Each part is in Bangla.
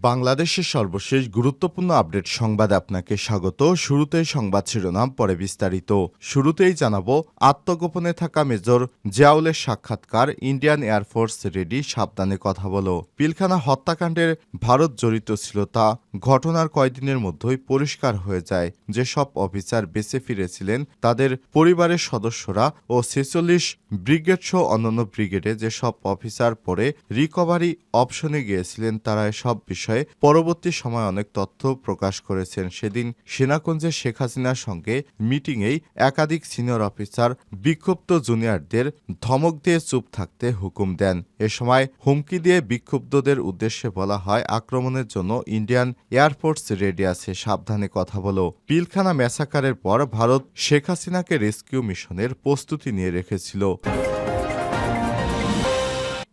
বাংলাদেশের সর্বশেষ গুরুত্বপূর্ণ আপডেট সংবাদ আপনাকে স্বাগত। শুরুতেই সংবাদ শিরোনাম, পরে বিস্তারিত। শুরুতেই জানাব, আত্মগোপনে থাকা মেজর জিয়াউলের সাক্ষাৎকার, ইন্ডিয়ান এয়ারফোর্স রেডি, সাবধানে কথা বলো। পিলখানা হত্যাকাণ্ডের ভারত জড়িত ছিল তা ঘটনার কয়েকদিনের মধ্যেই পরিষ্কার হয়ে যায়। যেসব অফিসার বেঁচে ফিরেছিলেন, তাদের পরিবারের সদস্যরা ও ছেচল্লিশ ব্রিগেড সহ অন্যান্য ব্রিগেডে যেসব অফিসার পরে রিকভারি অপশনে গিয়েছিলেন, তারা এসব বিষয়ে পরবর্তী সময় অনেক তথ্য প্রকাশ করেছেন। সেদিন সেনাকুঞ্জে শেখ হাসিনার সঙ্গে মিটিংয়েই একাধিক সিনিয়র অফিসার, বিক্ষুব্ধ জুনিয়রদের ধমক দিয়ে চুপ থাকতে হুকুম দেন। এ সময় হুমকি দিয়ে বিক্ষুব্ধদের উদ্দেশ্যে বলা হয়, আক্রমণের জন্য ইন্ডিয়ান এয়ারফোর্স রেডি আছে, সাবধানে কথা বলো। পিলখানা ম্যাসাকারের পর ভারত শেখ হাসিনাকে রেস্কিউ মিশনের প্রস্তুতি নিয়ে রেখেছিল।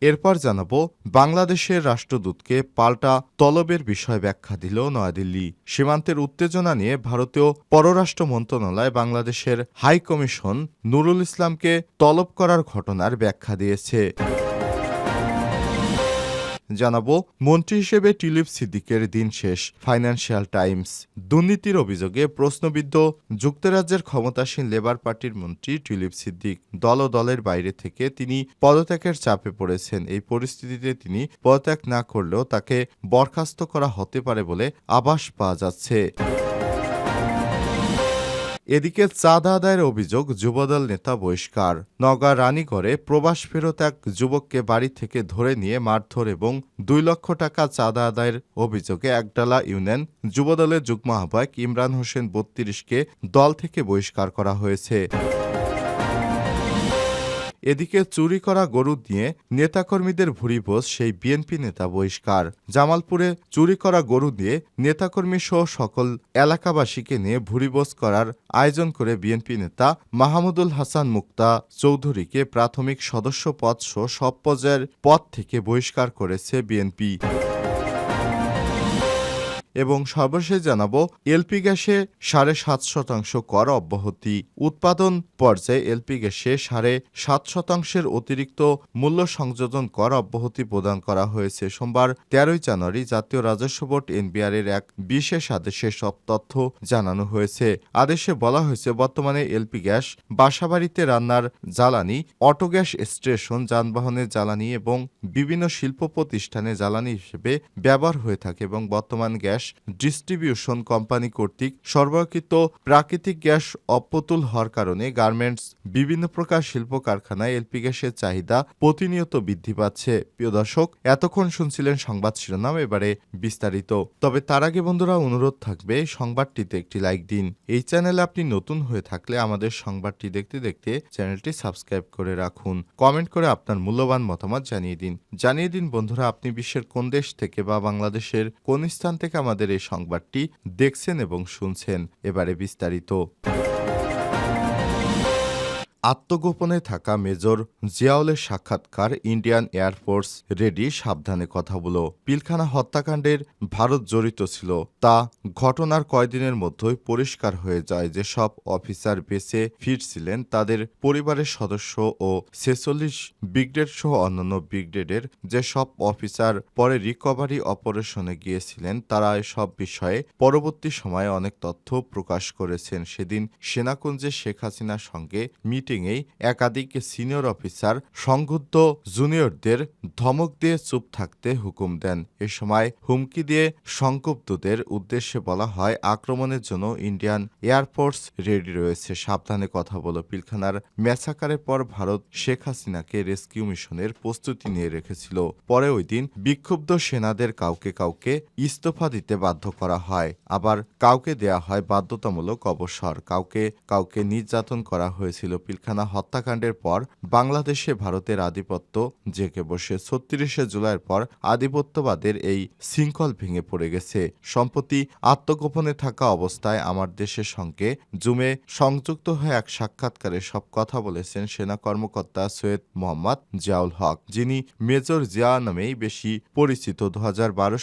এরপর জানাব, বাংলাদেশের রাষ্ট্রদূতকে পাল্টা তলবের বিষয় ব্যাখ্যা দিল নয়াদিল্লি। সীমান্তের উত্তেজনা নিয়ে ভারতীয় পররাষ্ট্র মন্ত্রণালয় বাংলাদেশের হাইকমিশন নুরুল ইসলামকে তলব করার ঘটনার ব্যাখ্যা দিয়েছে। জানাব, মন্ত্রী হিসেবে টিলিপ সিদ্দিকের দিন শেষ ফাইন্যান্সিয়াল টাইমস দুর্নীতির অভিযোগে প্রশ্নবিদ্ধ, যুক্তরাজ্যের ক্ষমতাসীন লেবার পার্টির মন্ত্রী টিলিপ সিদ্দিক দল দলের বাইরে থেকে তিনি পদত্যাগের চাপে পড়েছেন। এই পরিস্থিতিতে তিনি পদত্যাগ না করলেও তাকে বরখাস্ত করা হতে পারে বলে আভাস পাওয়া যাচ্ছে। এদিকে চাঁদা আদায়ের অভিযোগ যুবদল নেতা বহিষ্কার। নগা রানীগড়ে প্রবাস ফেরত এক যুবককে বাড়ি থেকে ধরে নিয়ে মারধর এবং দুই লক্ষ টাকা চাঁদা আদায়ের অভিযোগে একডালা ইউনিয়ন যুবদলের যুগ্ম আহ্বায়ক ইমরান হোসেন বত্রিশকে দল থেকে বহিষ্কার করা হয়েছে। এদিকে চুরি করা গরু নিয়ে নেতাকর্মীদের ভুরিভোজ সেই বিএনপি নেতা বহিষ্কার। জামালপুরে চুরি করা গরু দিয়ে নেতাকর্মী সহ সকল এলাকাবাসীকে নিয়ে ভুরিভোজ করার আয়োজন করে বিএনপি নেতা মাহমুদুল হাসান মুক্তা চৌধুরীকে প্রাথমিক সদস্য পদ সহ সব পর্যায়ের পদ থেকে বহিষ্কার করেছে বিএনপি। এবং সর্বশেষ জানাব, এলপি গ্যাসে সাড়ে সাত শতাংশ কর অব্যাহতি। উৎপাদন পর্যায়ে এলপি গ্যাসে সাড়ে সাত শতাংশের অতিরিক্ত মূল্য সংযোজন কর অব্যাহতি প্রদান করা হয়েছে। সোমবার তেরোই জানুয়ারি জাতীয় রাজস্ব বোর্ড এনবিআর এর এক বিশেষ আদেশে সব তথ্য জানানো হয়েছে। আদেশে বলা হয়েছে, বর্তমানে এলপি গ্যাস বাসাবাড়িতে রান্নার জ্বালানি, অটো গ্যাস স্টেশন, যানবাহনের জ্বালানি এবং বিভিন্ন শিল্প প্রতিষ্ঠানে জ্বালানি হিসেবে ব্যবহার হয়ে থাকে এবং বর্তমান গ্যাস ডিস্ট্রিবিউশন কোম্পানি কর্তৃক সরবরাহকৃত প্রাকৃতিক গ্যাস অপ্রতুল হওয়ার কারণে গার্মেন্টস বিভিন্ন প্রকার শিল্প কারখানায় এলপি গ্যাসের চাহিদা প্রতিনিয়ত বৃদ্ধি পাচ্ছে। প্রিয় দর্শক, এতক্ষণ শুনছিলেন সংবাদ শিরোনাম, এবারে বিস্তারিত। তবে তার আগে বন্ধুরা, অনুরোধ থাকবে সংবাদটিতে একটি লাইক দিন। এই চ্যানেলে আপনি নতুন হয়ে থাকলে আমাদের সংবাদটি দেখতে দেখতে চ্যানেলটি সাবস্ক্রাইব করে রাখুন। কমেন্ট করে আপনার মূল্যবান মতামত জানিয়ে দিন। জানিয়ে দিন বন্ধুরা, আপনি বিশ্বের কোন দেশ থেকে বা বাংলাদেশের কোন স্থান থেকে আমাদের এই সংবাদটি দেখছেন এবং শুনছেন। এবারে বিস্তারিত। আত্মগোপনে থাকা মেজর জিয়াউলের সাক্ষাৎকার ইন্ডিয়ান এয়ারফোর্স রেডি সাবধানে কথা বলো। পিলখানা হত্যাকাণ্ডের ভারত জড়িত ছিল। তা ঘটনার কয়দিনের মধ্যেই পরিষ্কার হয়ে যায় যে সব অফিসার বেঁচে ফিরছিলেন তাদের পরিবারের সদস্য ও ছেচল্লিশ ব্রিগেড সহ অন্যান্য ব্রিগেডের যে সব অফিসার পরে রিকভারি অপারেশনে গিয়েছিলেন তারা এসব বিষয়ে পরবর্তী সময়ে অনেক তথ্য প্রকাশ করেছেন। সেদিন সেনাকুঞ্জে শেখ হাসিনার সঙ্গে মিটিংয়েই একাধিক সিনিয়র অফিসার সংঘুদ্ধ জুনিয়রদের ধমক দিয়ে চুপ থাকতে হুকুম দেন। এ সময় হুমকি দিয়ে সংক্ষুব্ধদের উদ্দেশ্যে বলা হয়, আক্রমণের জন্য ইন্ডিয়ান এয়ারফোর্স রেডি রয়েছে। সাবধানে কথা বলো। পিলখানার ম্যাসাকারের পর ভারত শেখ হাসিনাকে রেস্কিউ মিশনের প্রস্তুতি নিয়ে রেখেছিল। পরে ওই দিন বিক্ষুব্ধ সেনাদের কাউকে কাউকে ইস্তফা দিতে বাধ্য করা হয়। আবার কাউকে দেয়া হয় বাধ্যতামূলক অবসর। কাউকে কাউকে নির্যাতন করা হয়েছিল পিলখানা পিলখানা হত্যাকাণ্ডের পর বাংলাদেশে ভারতের আধিপত্য জেগে বসে ছত্রিশে জুলাইয়ের পর আধিপত্যবাদের এই শৃঙ্খল ভেঙে পড়ে গেছে। সম্প্রতি আত্মগোপনে থাকা অবস্থায় আমার দেশের সঙ্গে জুমে সংযুক্ত হয়ে এক সাক্ষাৎকারে সব কথা বলেছেন সেনা কর্মকর্তা সৈয়দ মোহাম্মদ জিয়াউল হক, যিনি মেজর জিয়া নামেই বেশি পরিচিত। দু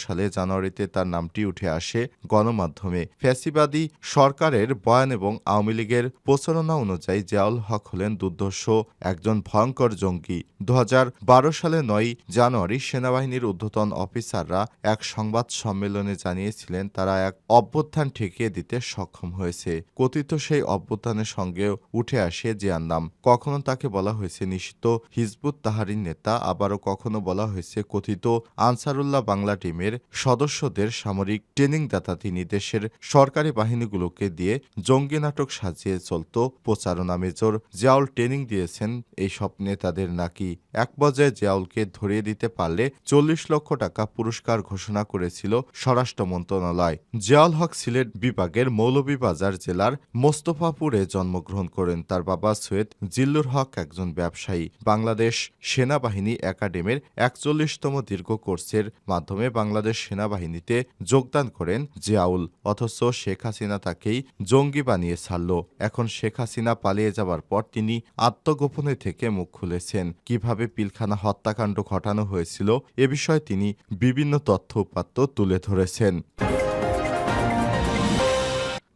সালে জানুয়ারিতে তার নামটি উঠে আসে গণমাধ্যমে। ফ্যাসিবাদী সরকারের বয়ান এবং আওয়ামী লীগের প্রচারণা অনুযায়ী জিয়াউল হক হলেন দুর্ধর্ষ, একজন ভয়ঙ্কর জঙ্গি। দু হাজার বারো সালে নয় জানুয়ারি সেনাবাহিনীর ঊর্ধ্বতন অফিসাররা এক সংবাদ সম্মেলনে জানিয়েছিলেন, তারা এক অভ্যুত্থান ঠেকিয়ে দিতে সক্ষম হয়েছে। কথিত সেই অভ্যুত্থানের সঙ্গেও উঠে আসে জিয়ার নাম। কখনো তাকে বলা হয়েছে নিষিদ্ধ হিজবুত তাহারির নেতা, আবারও কখনো বলা হয়েছে কথিত আনসারুল্লাহ বাংলা টিমের সদস্যদের সামরিক ট্রেনিংদাতা। তিনি দেশের সরকারি বাহিনীগুলোকে দিয়ে জঙ্গি নাটক সাজিয়ে চলত প্রচারণা মেজর জিয়াউল ট্রেনিং দিয়েছেন। এই সব নেতাদের নাকি এক পর্যায়ে জিয়াউলকে ধরিয়ে দিতে পারলে চল্লিশ লক্ষ টাকা পুরস্কার ঘোষণা করেছিল স্বরাষ্ট্র মন্ত্রণালয়। জিয়াউল হক সিলেট বিভাগের মৌলভীবাজার জেলার মোস্তফাপুরে জন্মগ্রহণ করেন। তার বাবা সৈয়দ জিল্লুর হক একজন ব্যবসায়ী। বাংলাদেশ সেনাবাহিনী একাডেমির একচল্লিশতম দীর্ঘ কোর্সের মাধ্যমে বাংলাদেশ সেনাবাহিনীতে যোগদান করেন জিয়াউল। অথচ শেখ হাসিনা তাকেই জঙ্গি বানিয়ে ছাড়ল। এখন শেখ হাসিনা পালিয়ে যাবার পর তিনি আত্মগোপনে থেকে মুখ খুলেছেন। কীভাবে পিলখানা হত্যাকাণ্ড ঘটানো হয়েছিল এ বিষয়ে তিনি বিভিন্ন তথ্য উপাত্ত তুলে ধরেছেন।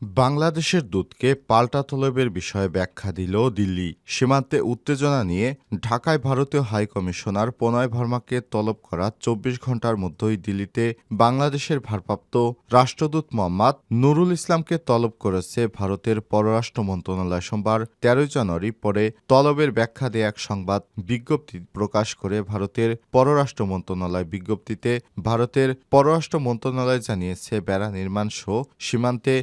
বাংলাদেশের দূতকে পাল্টা তলবের বিষয়ে ব্যাখ্যা দিল দিল্লি। সীমান্তে উত্তেজনা নিয়ে ঢাকায় ভারতীয় হাই কমিশনার প্রণয় ভার্মাকে তলব করা চব্বিশ ঘণ্টার মধ্যেই দিল্লিতে বাংলাদেশের ভারপ্রাপ্ত রাষ্ট্রদূত মোহাম্মদ নুরুল ইসলামকে তলব করেছে ভারতের পররাষ্ট্র মন্ত্রণালয়। সোমবার তেরোই জানুয়ারি পরে তলবের ব্যাখ্যা দিয়ে এক সংবাদ বিজ্ঞপ্তি প্রকাশ করে ভারতের পররাষ্ট্র মন্ত্রণালয় বিজ্ঞপ্তিতে ভারতের পররাষ্ট্র মন্ত্রণালয় জানিয়েছে, বেড়া নির্মাণ সহ সীমান্তে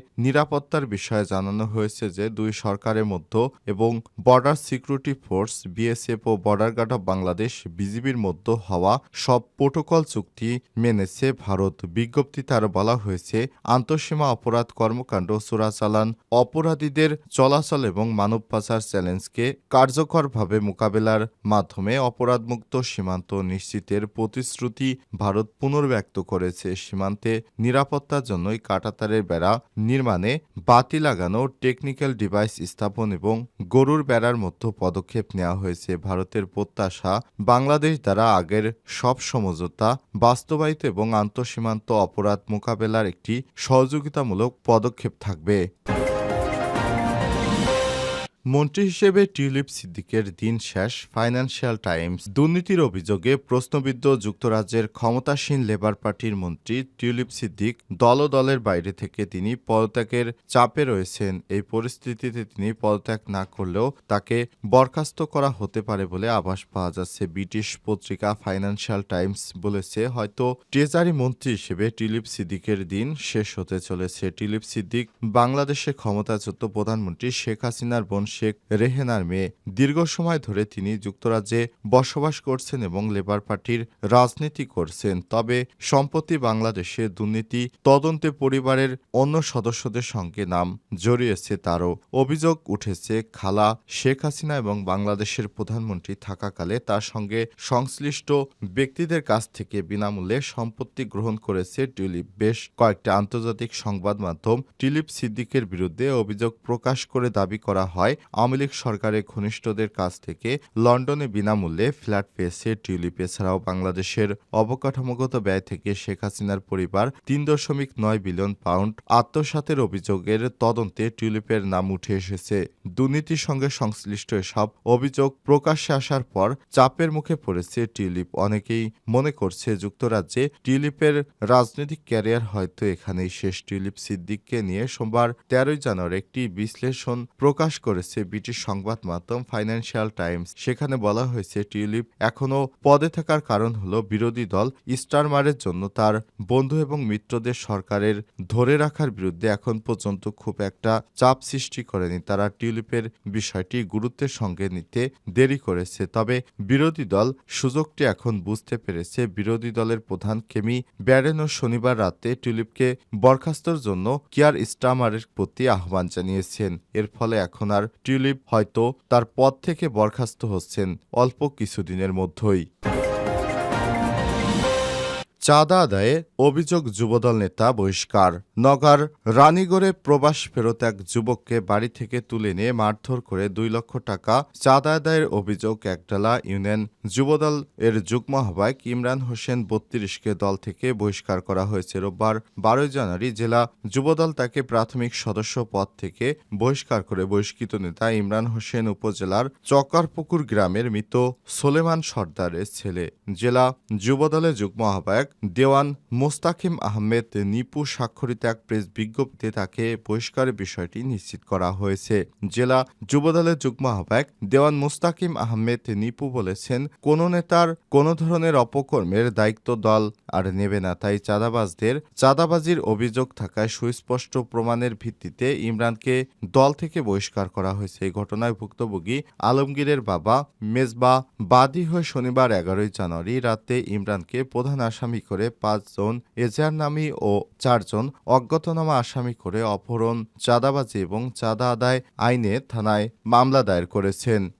নিরাপত্তার বিষয়ে জানানো হয়েছে যে, দুই সরকারের মধ্যে এবং বর্ডার সিকিউরিটি ফোর্স বিএসএফ ও বর্ডার গার্ড অব বাংলাদেশ বিজিবির মধ্যে হওয়া সব প্রোটোকল চুক্তি মেনেছে ভারত। বিজ্ঞপ্তিতে আরও বলা হয়েছে, আন্তঃসীমা অপরাধ কর্মকাণ্ড চোরাচালান, অপরাধীদের চলাচল এবং মানব পাচার চ্যালেঞ্জকে কার্যকরভাবে মোকাবেলার মাধ্যমে অপরাধমুক্ত সীমান্ত নিশ্চিতের প্রতিশ্রুতি ভারত পুনর্ব্যক্ত করেছে। সীমান্তে নিরাপত্তার জন্যই কাটাতারের বেড়া নির্মাণে বাতি লাগানো টেকনিক্যাল ডিভাইস স্থাপন এবং গরুর বেড়ার মতো পদক্ষেপ নেওয়া হয়েছে ভারতের প্রত্যাশা বাংলাদেশ দ্বারা আগের সব সমঝোতা, বাস্তবায়িত এবং আন্তঃসীমান্ত অপরাধ মোকাবেলার একটি সহযোগিতামূলক পদক্ষেপ থাকবে। মন্ত্রী হিসেবে টিউলিপ সিদ্দিকের দিন শেষ ফাইন্যান্সিয়াল টাইমস দুর্নীতির অভিযোগে প্রশ্নবিদ্ধ যুক্তরাজ্যের ক্ষমতাসীন লেবার পার্টির মন্ত্রী টিউলিপ সিদ্দিক দল দলের বাইরে থেকে তিনি পদত্যাগের চাপে রয়েছেন। এই পরিস্থিতিতে তিনি পদত্যাগ না করলেও তাকে বরখাস্ত করা হতে পারে বলে আভাস পাওয়া যাচ্ছে। ব্রিটিশ পত্রিকা ফাইন্যান্সিয়াল টাইমস বলেছে, হয়তো ট্রেজারি মন্ত্রী হিসেবে টিউলিপ সিদ্দিকের দিন শেষ হতে চলেছে। টিউলিপ সিদ্দিক বাংলাদেশের ক্ষমতাচ্যুত প্রধানমন্ত্রী শেখ হাসিনার বোন শেখ রেহেনার মেয়ে। দীর্ঘ সময় ধরে তিনি যুক্তরাজ্যে বসবাস করছেন এবং লেবার পার্টির রাজনীতি করছেন। তবে সম্প্রতি বাংলাদেশে দুর্নীতি, তদন্তে পরিবারের অন্য সদস্যদের সঙ্গে নাম জড়িয়েছে তারও। অভিযোগ উঠেছে, খালা শেখ হাসিনা এবং বাংলাদেশের প্রধানমন্ত্রী থাকাকালে তার সঙ্গে সংশ্লিষ্ট ব্যক্তিদের কাছ থেকে বিনামূল্যে সম্পত্তি গ্রহণ করেছে টিউলিপ। বেশ কয়েকটি আন্তর্জাতিক সংবাদ মাধ্যম টিউলিপ সিদ্দিকের বিরুদ্ধে অভিযোগ প্রকাশ করে দাবি করা হয়। আওয়ামী লীগ সরকারের ঘনিষ্ঠদের কাছ থেকে লন্ডনে বিনামূল্যে ফ্ল্যাট পেয়েছে টিউলিপ। এছাড়াও বাংলাদেশের অবকাঠামোগত ব্যয় থেকে শেখ হাসিনার পরিবার তিন দশমিক নয় বিলিয়ন পাউন্ড আত্মসাতের অভিযোগের তদন্তে টিউলিপের নাম উঠে এসেছে। দুর্নীতির সঙ্গে সংশ্লিষ্ট এসব অভিযোগ প্রকাশ্যে আসার পর চাপের মুখে পড়েছে টিউলিপ। অনেকেই মনে করছে যুক্তরাজ্যে টিউলিপের রাজনৈতিক ক্যারিয়ার হয়তো এখানেই শেষ। টিউলিপ সিদ্দিককে নিয়ে সোমবার তেরোই জানুয়ারি একটি বিশ্লেষণ প্রকাশ করেছে। ব্রিটিশ সংবাদ মাধ্যম ফাইন্যান্সিয়াল টাইমস সেখানে বলা হয়েছে, টিউলিপ এখনও পদে থাকার কারণ হল বিরোধী দল স্টারমারের জন্য তার বন্ধু এবং মিত্রদের সরকারের ধরে রাখার বিরুদ্ধে এখন পর্যন্ত খুব একটা চাপ সৃষ্টি করেনি। তারা টিউলিপের বিষয়টি গুরুত্বের সঙ্গে নিতে দেরি করেছে। তবে বিরোধী দল সুযোগটি এখন বুঝতে পেরেছে। বিরোধী দলের প্রধান কেমি ব্যারেনও শনিবার রাতে টিউলিপকে বরখাস্তর জন্য কিয়ার স্টামারের প্রতি আহ্বান জানিয়েছেন। এর ফলে এখন আর টিউলিপ হয়তো তার পদ থেকে বরখাস্ত হচ্ছেন অল্প কিছুদিনের মধ্যেই। চাঁদা আদায়ে অভিযোগ যুবদল নেতা বহিষ্কার। নগার রানীগড়ে প্রবাস ফেরত এক যুবককে বাড়ি থেকে তুলে নিয়ে মারধর করে দুই লক্ষ টাকা চাঁদা আদায়ের অভিযোগ একডালা ইউনিয়ন যুবদল এর যুগ্ম আহ্বায়ক ইমরান হোসেন বত্রিশকে দল থেকে বহিষ্কার করা হয়েছে। রোববার বারোই জানুয়ারি জেলা যুবদল তাকে প্রাথমিক সদস্য পদ থেকে বহিষ্কার করে বহিষ্কৃত নেতা ইমরান হোসেন উপজেলার চকারপুকুর গ্রামের মৃত সোলেমান সর্দারের ছেলে। জেলা যুবদলের যুগ্ম আহ্বায়ক দেওয়ান মোস্তাকিম আহমেদ নিপু স্বাক্ষরিত এক প্রেস বিজ্ঞপ্তিতে তাকে বহিষ্কারের বিষয়টি নিশ্চিত করা হয়েছে। জেলা যুবদলের যুগ্ম আহ্বায়ক দেওয়ান মোস্তাকিম আহমেদ নিপু বলেছেন, কোন নেতার কোনো ধরনের অপকর্মের দায়িত্ব দল আর নেবে না, তাই চাঁদাবাজদের চাঁদাবাজির অভিযোগ থাকায় সুস্পষ্ট প্রমাণের ভিত্তিতে ইমরানকে দল থেকে বহিষ্কার করা হয়েছে। এই ঘটনায় ভুক্তভোগী আলমগীরের বাবা মেজবা বাদী হয়ে শনিবার এগারোই জানুয়ারি রাতে ইমরানকে প্রধান আসামি করে পাঁচজন এজার নামী ও চারজন অজ্ঞাতনামা আসামি করে অপহরণ, চাঁদাবাজি এবং চাঁদা আদায় আইনে থানায় মামলা দায়ের করেছেন।